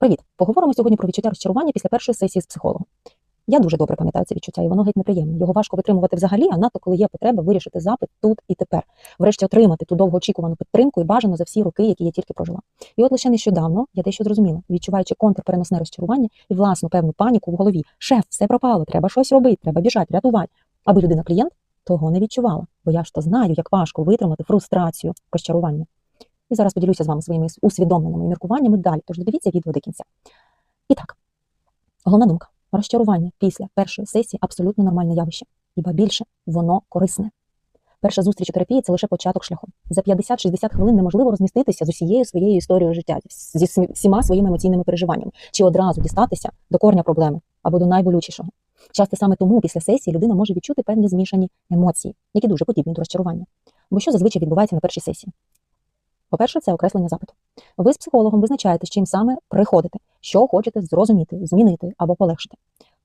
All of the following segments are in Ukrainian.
Привіт! Поговоримо сьогодні про відчуття розчарування після першої сесії з психологом. Я дуже добре пам'ятаю це відчуття, і воно геть неприємне. Його важко витримувати взагалі, а надто коли є потреба вирішити запит тут і тепер, врешті отримати ту довгоочікувану підтримку і бажано за всі роки, які я тільки прожила. І от лише нещодавно я дещо зрозуміла, відчуваючи контрпереносне розчарування і власну певну паніку в голові. Шеф, все пропало, треба щось робити, треба біжати, рятувати. Аби людина клієнт того не відчувала, бо я ж то знаю, як важко витримати фрустрацію, розчарування. І зараз поділюся з вами своїми усвідомленими міркуваннями далі. Тож додивіться відео до кінця. І так, головна думка. Розчарування після першої сесії абсолютно нормальне явище, хіба більше воно корисне. Перша зустріч у терапії це лише початок шляху. За 50-60 хвилин неможливо розміститися з усією своєю історією життя, зі всіма своїми емоційними переживаннями, чи одразу дістатися до корня проблеми або до найболючішого. Часто саме тому після сесії людина може відчути певні змішані емоції, які дуже подібні до розчарування. Бо що зазвичай відбувається на першій сесії? По-перше, це окреслення запиту. Ви з психологом визначаєте, з чим саме приходите, що хочете зрозуміти, змінити або полегшити.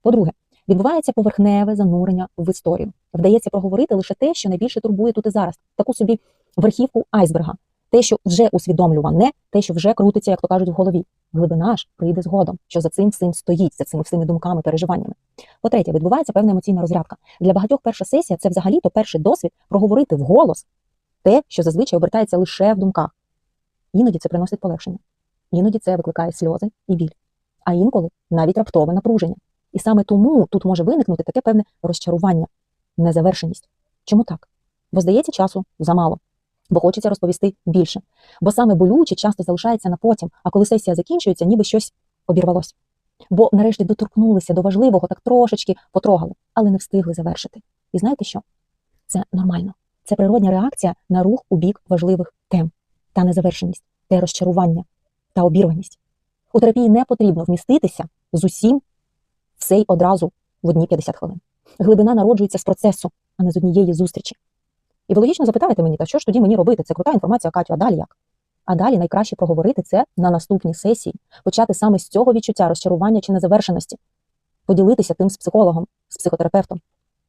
По-друге, відбувається поверхневе занурення в історію. Вдається проговорити лише те, що найбільше турбує тут і зараз, таку собі верхівку айсберга, те, що вже усвідомлюване, те, що вже крутиться, як то кажуть, в голові. Глибина ж прийде згодом, що за цим всім стоїть, за цими всіми думками, переживаннями. По-третє, відбувається певна емоційна розрядка. Для багатьох перша сесія це взагалі-то перший досвід проговорити вголос те, що зазвичай обертається лише в думках. Іноді це приносить полегшення, іноді це викликає сльози і біль, а інколи навіть раптове напруження. І саме тому тут може виникнути таке певне розчарування, незавершеність. Чому так? Бо здається, часу замало, бо хочеться розповісти більше. Бо саме болюче часто залишається на потім, а коли сесія закінчується, ніби щось обірвалось. Бо нарешті доторкнулися до важливого, так трошечки потрогали, але не встигли завершити. І знаєте що? Це нормально. Це природня реакція на рух у бік важливих тем та незавершеність, те розчарування та обірваність. У терапії не потрібно вміститися з усім все й одразу в одні 50 хвилин. Глибина народжується з процесу, а не з однієї зустрічі. І ви логічно запитаєте мені, та що ж тоді мені робити? Це крута інформація, Катю, а далі як? А далі найкраще проговорити це на наступній сесії, почати саме з цього відчуття розчарування чи незавершеності, поділитися тим з психологом, з психотерапевтом.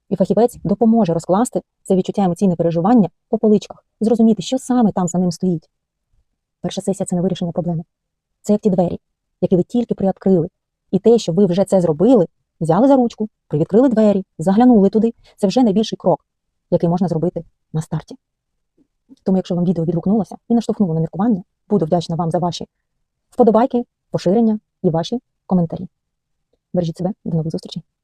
І фахівець допоможе розкласти це відчуття емоційне переживання по поличках, зрозуміти, що саме там за ним стоїть. Перша сесія це не вирішення проблеми. Це як ті двері, які ви тільки приоткрили. І те, що ви вже це зробили, взяли за ручку, привідкрили двері, заглянули туди. Це вже найбільший крок, який можна зробити на старті. Тому, якщо вам відео відгукнулося і наштовхнуло на міркування, буду вдячна вам за ваші вподобайки, поширення і ваші коментарі. Бережіть себе, до нових зустрічей!